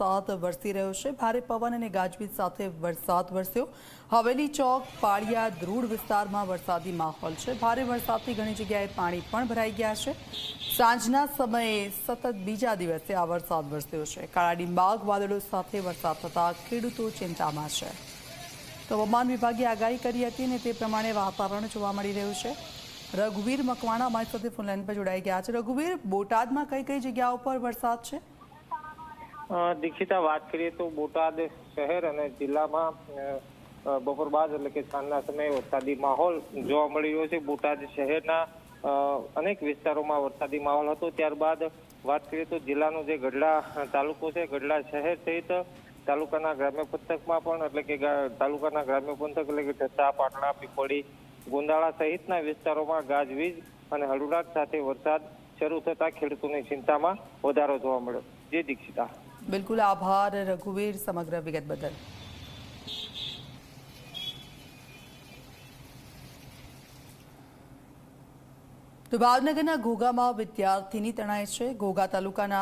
વરસાદ વરસી રહ્યો છે. ભારે પવન અને ગાજવીજ સાથે વરસાદ વરસ્યો. હવેલી ચોક, પાળિયા, ધ્રુડ વિસ્તારમાં વરસાદી માહોલ છે. ભારે વરસાદથી ઘણી જગ્યાએ પાણી પણ ભરાઈ ગયા છે. સાંજના સમયે સતત બીજા દિવસે આ વરસાદ વરસ્યો છે. કાળા ડિંબાગ વાદળો સાથે વરસાદ થતાં ખેડૂતો ચિંતામાં છે. તો હવામાન વિભાગે આગાહી કરી હતી અને તે પ્રમાણે વાતાવરણ જોવા મળી રહ્યું છે. રઘુવીર મકવાણા અમારી સાથે ફોનલાઈન પર જોડાઈ ગયા છે. રઘુવીર, બોટાદમાં કઈ કઈ જગ્યાઓ પર વરસાદ છે? દીક્ષિતા વાત કરીએ તો બોટાદ શહેર અને જિલ્લામાં બપોર બાદ એટલે કે સાંજના સમયે વરસાદી માહોલ જોવા મળી રહ્યો છે. બોટાદ શહેરના અનેક વિસ્તારોમાં વરસાદી માહોલ હતો. ત્યારબાદ વાત કરીએ તો જિલ્લાનો જે ગઢડા તાલુકો છે, ગઢડા શહેર સહિત તાલુકાના ગ્રામ્ય પંથકમાં પણ એટલે કે તાલુકાના ગ્રામ્ય પંથક એટલે કે ઢસા પાટણા પીપળી, ગુંદાળા સહિતના વિસ્તારોમાં ગાજવીજ અને હળુડાટ સાથે વરસાદ શરૂ થતા ખેડૂતોની ચિંતામાં વધારો જોવા મળ્યો. જે દીક્ષિતા. બિલકુલ આભાર રઘુવીર સમગ્ર વિગત બદલ. તો ભાવનગરના ઘોઘામાં વિદ્યાર્થીની તણાય છે. ઘોઘા તાલુકાના